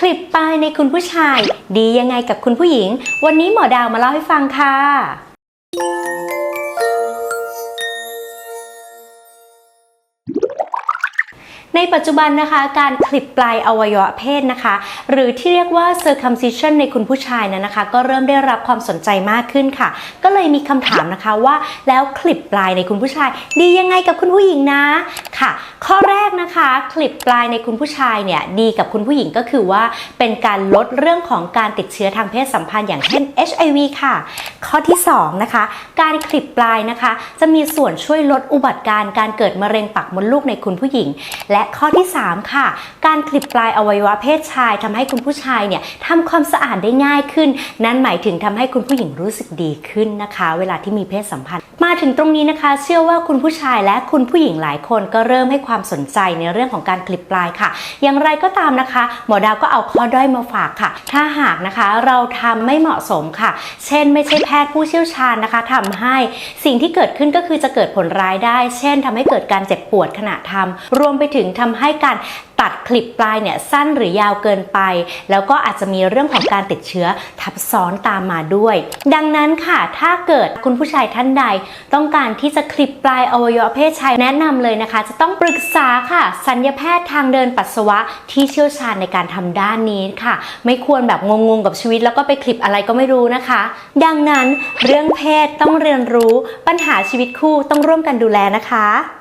คลิปปลายในคุณผู้ชาย ดียังไงกับคุณผู้หญิง วันนี้หมอดาวมาเล่าให้ฟังค่ะ ในปัจจุบันนะคะการคลิปปลายอวัยวะเพศนะคะ หรือที่เรียกว่า circumcision ในคุณผู้ชายนะนะคะ ก็เริ่มได้รับความสนใจมากขึ้นค่ะ ก็เลยมีคำถามนะคะว่าแล้วคลิปปลายในคุณผู้ชาย ดียังไงกับคุณผู้หญิงนะค่ะ ข้อแรกนะคะคลิปปลายในคุณผู้ชายเนี่ยดีกับคุณผู้หญิงก็คือว่า เป็นการลดเรื่องของการติดเชื้อทางเพศสัมพันธ์อย่างเช่น HIV ค่ะ ข้อที่สองนะคะการคลิปปลายนะคะ จะมีส่วนช่วยลดอุบัติการณ์การเกิดมะเร็งปากมดลูกในคุณผู้หญิง และข้อที่ 3 ค่ะ การคลิปปลายอวัยวะเพศชายทำให้คุณผู้ชายเนี่ยทำความสะอาดได้ง่ายขึ้น นั่นหมายถึงทำให้คุณผู้หญิงรู้สึกดีขึ้นนะคะ เวลาที่มีเพศสัมพันธ์ มาถึงตรงนี้นะคะ เชื่อว่าคุณผู้ชายและคุณผู้หญิงหลายคนก็เริ่มให้ความสนใจในเรื่องของการคลิปปลายค่ะ อย่างไรก็ตามนะคะ หมอดาวก็เอาข้อด้อยมาฝากค่ะ ถ้าหากนะคะเราทำไม่เหมาะสมค่ะ เช่น ไม่ใช่แพทย์ผู้เชี่ยวชาญนะคะทำให้สิ่งที่เกิดขึ้นก็คือจะเกิดผลร้ายได้ เช่นทำให้เกิดการเจ็บปวดขณะทำรวมไปถึงทำให้การตัดคลิปปลายเนี่ยสั้นหรือยาวเกินไป แล้วก็อาจจะมีเรื่องของการติดเชื้อทับซ้อนตามมาด้วย ดังนั้นค่ะ ถ้าเกิดคุณผู้ชายท่านใด ต้องการที่จะคลิปปลายอวัยวะเพศชายแนะนำเลยนะคะ จะต้องปรึกษาค่ะสัญญแพทย์ทางเดินปัสสาวะที่เชี่ยวชาญในการทำด้านนี้ค่ะ ไม่ควรแบบงงๆกับชีวิตแล้วก็ไปคลิปอะไรก็ไม่รู้นะคะ ดังนั้นเรื่องเพศต้องเรียนรู้ปัญหาชีวิตคู่ต้องร่วมกันดูแลนะคะ